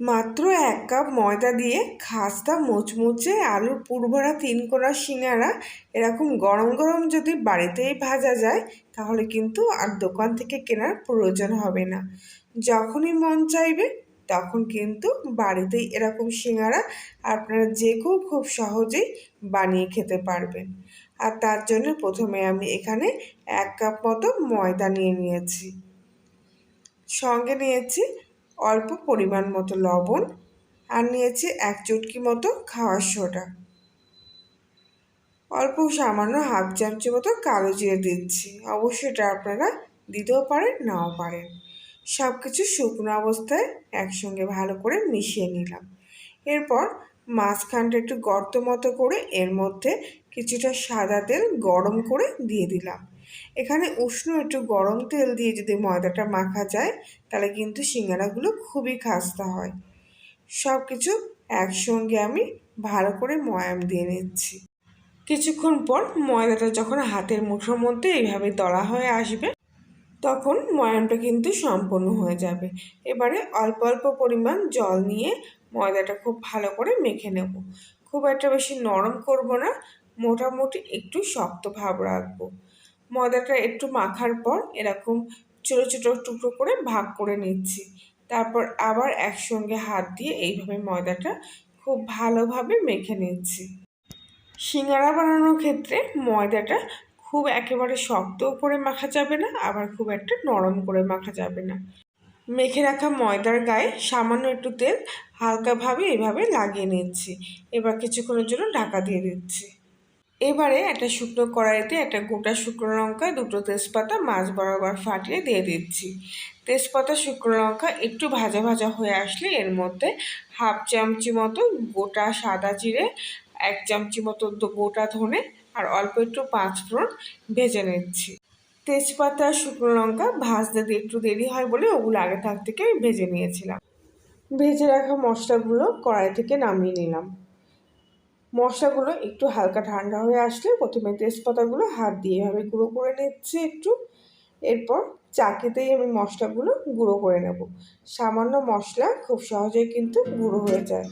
মাত্র এক কাপ ময়দা দিয়ে খাস্তা, মুচমুচে, আলুর পুরভরা, তিন কোনা সিঙ্গারা, এরকম গরম গরম যদি বাড়িতেই ভাজা যায়, তাহলে কিন্তু আর দোকান থেকে কেনার প্রয়োজন হবে না। যখনই মন চাইবে, তখন কিন্তু বাড়িতেই এরকম সিঙ্গারা আপনারা যে কেউ খুব সহজেই বানিয়ে খেতে পারবেন। আর তার জন্য প্রথমে আমি এখানে এক কাপ মতো ময়দা নিয়ে নিয়েছি। সঙ্গে নিয়েছি অল্প পরিমাণ মতো লবণ আর নিয়েছি এক চুটকি মতো খাওয়ার সোডা। অল্প সামান্য হাফ চামচি মতো কালো জিরে দিচ্ছি। অবশ্যই এটা আপনারা দিতেও পারেন, নাও পারেন। সব কিছু শুকনো অবস্থায় একসঙ্গে ভালো করে মিশিয়ে নিলাম। এরপর মাঝখানটা একটু গর্ত মতো করে এর মধ্যে কিছুটা সাদা তেল গরম করে দিয়ে দিলাম। এখানে উষ্ণ একটু গরম তেল দিয়ে যদি ময়দাটা মাখা যায়, তাহলে কিন্তু সিঙ্গারাগুলো খুবই খাস্তা হয়। সব কিছু একসঙ্গে আমি ভালো করে ময়াম দিয়ে নিচ্ছি। কিছুক্ষণ পর ময়দাটা যখন হাতের মুঠোর মধ্যে এইভাবে দলা হয়ে আসবে, তখন ময়ামটা কিন্তু সম্পূর্ণ হয়ে যাবে। এবারে অল্প অল্প পরিমাণ জল নিয়ে ময়দাটা খুব ভালো করে মেখে নেব। খুব একটা বেশি নরম করব না, মোটামুটি একটু শক্ত ভাব রাখব। ময়দাটা একটু মাখার পর এরকম ছোটো ছোটো টুকরো করে ভাগ করে নিচ্ছি। তারপর আবার একসঙ্গে হাত দিয়ে এইভাবে ময়দাটা খুব ভালোভাবে মেখে নিচ্ছি। সিঙ্গারা বানানোর ক্ষেত্রে ময়দাটা খুব একেবারে শক্ত করে মাখা যাবে না, আবার খুব একটা নরম করে মাখা যাবে না। মেখে রাখা ময়দার গায়ে সামান্য একটু তেল হালকাভাবে এভাবে লাগিয়ে নিচ্ছি। এবার কিছুক্ষণের জন্য ঢাকা দিয়ে দিচ্ছি। এবারে একটা শুকনো কড়াইতে একটা গোটা শুকনো লঙ্কা, দুটো তেজপাতা, মাছ বরাবর ফাটিয়ে দিয়ে দিচ্ছি। তেজপাতা, শুকনো লঙ্কা একটু ভাজা ভাজা হয়ে আসলে এর মধ্যে হাফ চামচি মতো গোটা সাদা জিরে, এক চামচি মতো গোটা ধনে আর অল্প একটু পাঁচ ফোড়ন ভেজে নিচ্ছি। তেজপাতা, শুকনো লঙ্কা ভাজতে একটু দেরি হয় বলে ওগুলো আগে থাক থেকে ভেজে নিয়েছিলাম। ভেজে রাখা মশলাগুলো কড়াই থেকে নামিয়ে নিলাম। মশলাগুলো একটু হালকা ঠান্ডা হয়ে আসলে প্রথমে তেজপাতাগুলো হাত দিয়ে এভাবে গুঁড়ো করে নিচ্ছি একটু। এরপর চাকিতেই আমি মশলাগুলো গুঁড়ো করে নেব। সামান্য মশলা খুব সহজেই কিন্তু গুঁড়ো হয়ে যায়।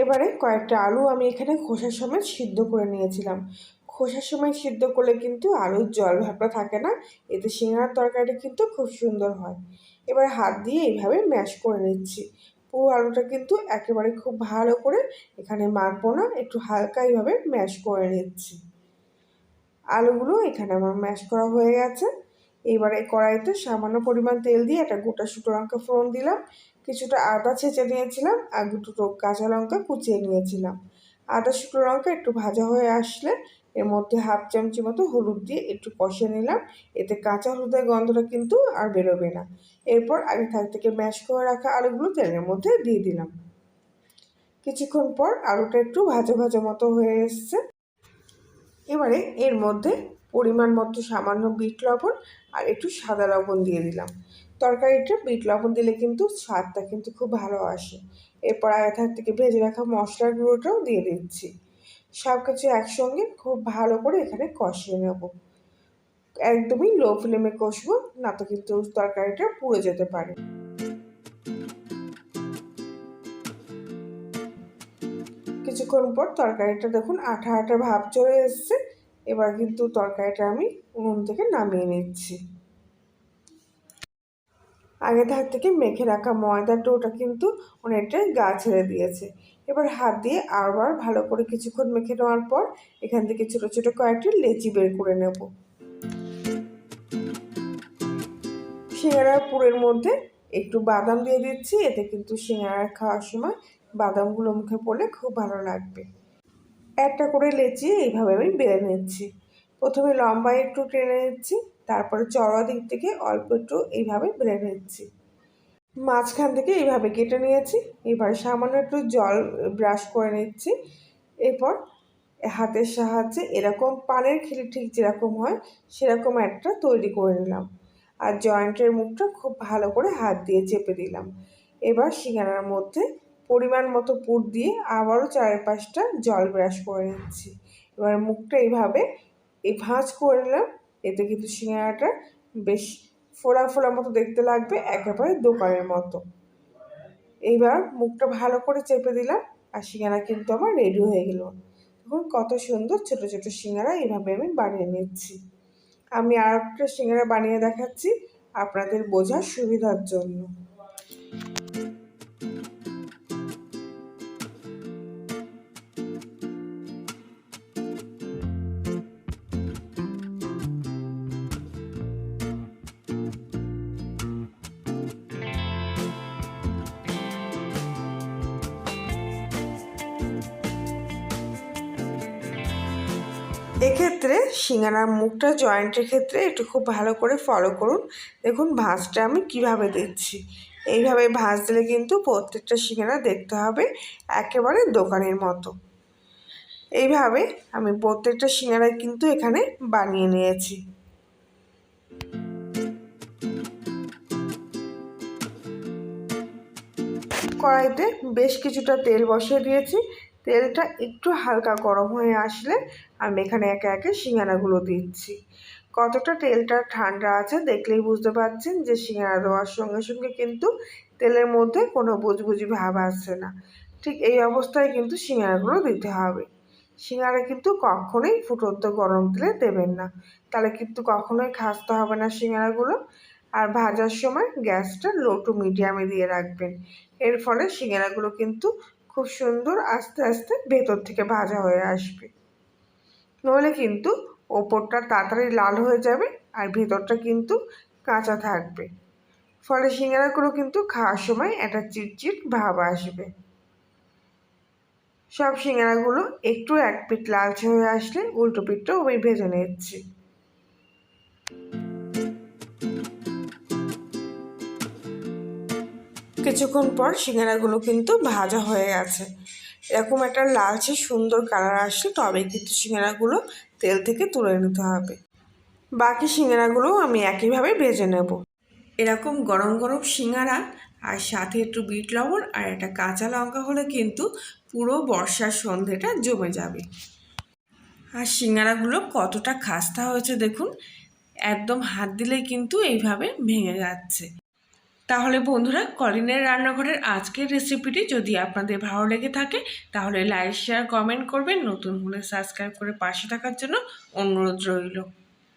এবারে কয়েকটা আলু আমি এখানে খোসার সময় সিদ্ধ করে নিয়েছিলাম। খোসার সময় সিদ্ধ করলে কিন্তু আলুর জল ভাবটা থাকে না, এতে সিঙ্গার তরকারিটা কিন্তু খুব সুন্দর হয়। এবার হাত দিয়ে এইভাবে ম্যাশ করে নিচ্ছি। পুরো আলুটা কিন্তু একেবারে খুব ভালো করে এখানে মাখবো না, একটু হালকা এইভাবে ম্যাশ করে নিচ্ছি। আলুগুলো এখানে আমার ম্যাশ করা হয়ে গেছে। এবারে কড়াইতে সামান্য পরিমাণ তেল দিয়ে একটা গোটা শুটো লঙ্কা ফোড়ন দিলাম, কিছুটা আদা ছেঁচে নিয়েছিলাম আর দুটো কাঁচা লঙ্কা কুচিয়ে নিয়েছিলাম। আদা শুকনো লঙ্কা একটু ভাজা হয়ে আসলে এর মধ্যে হাফ চামচি মতো হলুদ দিয়ে একটু কষে নিলাম। এতে কাঁচা হলুদের গন্ধটা কিন্তু আর বেরোবে না। এরপর আগে থাক থেকে ম্যাশ করে রাখা আলুগুলো তেলের মধ্যে দিয়ে দিলাম। কিছুক্ষণ পর আলুটা একটু ভাজা ভাজা মতো হয়ে এসছে। এবারে এর মধ্যে পরিমাণ মতো সামান্য বিট লবণ আর একটু সাদা লবণ দিয়ে দিলাম। তরকারিটা বিট লবণ দিলে কিন্তু স্বাদটা কিন্তু খুব ভালো আসে। এরপর আগে থাক থেকে ভেজে রাখা মশলার গুঁড়োটাও দিয়ে দিচ্ছি। সব কিছু একসঙ্গে খুব ভালো করে এখানে কষিয়ে নেব। একদমই লো ফ্লেমে কষবো, না তো কিন্তু তরকারিটা পুড়ে যেতে পারে। কিছুক্ষণ পর তরকারিটা দেখুন আঠা আঠা ভাব চলে এসছে। এবার কিন্তু তরকারিটা আমি উনুন থেকে নামিয়ে নিচ্ছি। আগে ধার থেকে মেখে রাখা ময়দার ডোটা কিন্তু অনেকটাই গা ছেড়ে দিয়েছে। এবার হাত দিয়ে আবার ভালো করে কিছুক্ষণ মেখে নেওয়ার পর এখান থেকে ছোটো ছোটো কয়েকটি লেচি বের করে নেব। সিঙ্গারার পুরের মধ্যে একটু বাদাম দিয়ে দিচ্ছি, এতে কিন্তু সিঙ্গারা খাওয়ার সময় বাদামগুলো মুখে পড়লে খুব ভালো লাগবে। একটা করে লেচি এইভাবে আমি বেড়ে নিচ্ছি। প্রথমে লম্বায় একটু টেনে নিচ্ছি। তারপরে চড়া দিক থেকে অল্প একটু এইভাবে বেড়ে নিচ্ছি। মাঝখান থেকে এইভাবে কেটে নিয়েছি, এবার সামান্য একটু জল ব্রাশ করে নিচ্ছি। এরপর হাতের সাহায্যে এরকম পানের খিলি ঠিক যেরকম হয়, সেরকম একটা তৈরি করে নিলাম। আর জয়েন্টের মুখটা খুব ভালো করে হাত দিয়ে চেপে দিলাম। এবার সিঙ্গারার মধ্যে পরিমাণ মতো পুর দিয়ে আবারও চারপাশটা জল ব্রাশ করে নিচ্ছি। এবার মুখটা এইভাবে এই ভাঁজ করে নিলাম এতে কিন্তু সিঙ্গারাটা বেশ ফোলা ফোলা মতো দেখতে লাগবে, একেবারে দোকানের মতো। এইবার মুখটা ভালো করে চেপে দিলাম, আর সিঙ্গারা কিন্তু আমার রেডি হয়ে গেল। এখন কত সুন্দর ছোট ছোট সিঙ্গারা এইভাবে আমি বানিয়ে নিচ্ছি। আমি আর একটা সিঙ্গারা বানিয়ে দেখাচ্ছি আপনাদের বোঝার সুবিধার জন্য। এক্ষেত্রে সিঙ্গারার মুখটা জয়েন্টের ক্ষেত্রে একটু খুব ভালো করে ফলো করুন। দেখুন ভাঁজটা আমি কীভাবে দিচ্ছি। এইভাবে ভাঁজ দিলে কিন্তু প্রত্যেকটা সিঙ্গারা দেখতে হবে একেবারে দোকানের মতো। এইভাবে আমি প্রত্যেকটা সিঙ্গারা কিন্তু এখানে বানিয়ে নিয়েছি। কড়াইতে বেশ কিছুটা তেল বসিয়ে দিয়েছি। তেলটা একটু হালকা গরম হয়ে আসলে আমি এখানে একে একে সিঙ্গারাগুলো দিচ্ছি। কতটা তেলটা ঠান্ডা আছে দেখলেই বুঝতে পারছেন যে সিঙ্গারা দেওয়ার সঙ্গে সঙ্গে কিন্তু তেলের মধ্যে কোনো বুঝবুঝি ভাব আসছে না। ঠিক এই অবস্থায় কিন্তু সিঙ্গারাগুলো দিতে হবে। সিঙ্গারা কিন্তু কখনোই ফুটন্ত গরম তেলে দেবেন না। তাহলে কিন্তু কখনোই খাসতে হবে না সিঙ্গারাগুলো আর ভাজার সময় গ্যাসটা লো টু মিডিয়ামে দিয়ে রাখবেন। এর ফলে সিঙ্গারাগুলো কিন্তু খুব সুন্দর আস্তে আস্তে ভেতর থেকে ভাজা হয়ে আসবে। নইলে কিন্তু ওপরটা তাড়াতাড়ি লাল হয়ে যাবে আর ভেতরটা কিন্তু কাঁচা থাকবে। ফলে সিঙ্গারাগুলো কিন্তু খাওয়ার সময় একটা চিটচিট ভাব আসবে। সব সিঙ্গারাগুলো একটু এক পিঠ লালচে হয়ে আসলে উল্টো পিঠটাও আমি ভেজে নিচ্ছি। কিছুক্ষণ পর সিঙ্গারাগুলো কিন্তু ভাজা হয়ে গেছে। এরকম একটা লালচে সুন্দর কালার আসলে তবে কিন্তু সিঙ্গারাগুলো তেল থেকে তুলে নিতে হবে। বাকি সিঙ্গারাগুলো আমি একইভাবে ভেজে নেব। এরকম গরম গরম সিঙ্গারা আর সাথে একটু বিট লবণ আর একটা কাঁচা লঙ্কা হলে কিন্তু পুরো বর্ষার সন্ধেটা জমে যাবে। আর সিঙ্গারাগুলো কতটা খাস্তা হয়েছে দেখুন, একদম হাত দিলেই কিন্তু এইভাবে ভেঙে যাচ্ছে। তাহলে বন্ধুরা কলিনের রান্নাঘরের আজকের রেসিপিটি যদি আপনাদের ভালো লেগে থাকে, তাহলে লাইক শেয়ার কমেন্ট করবেন। নতুন হলে সাবস্ক্রাইব করে পাশে থাকার জন্য অনুরোধ রইল।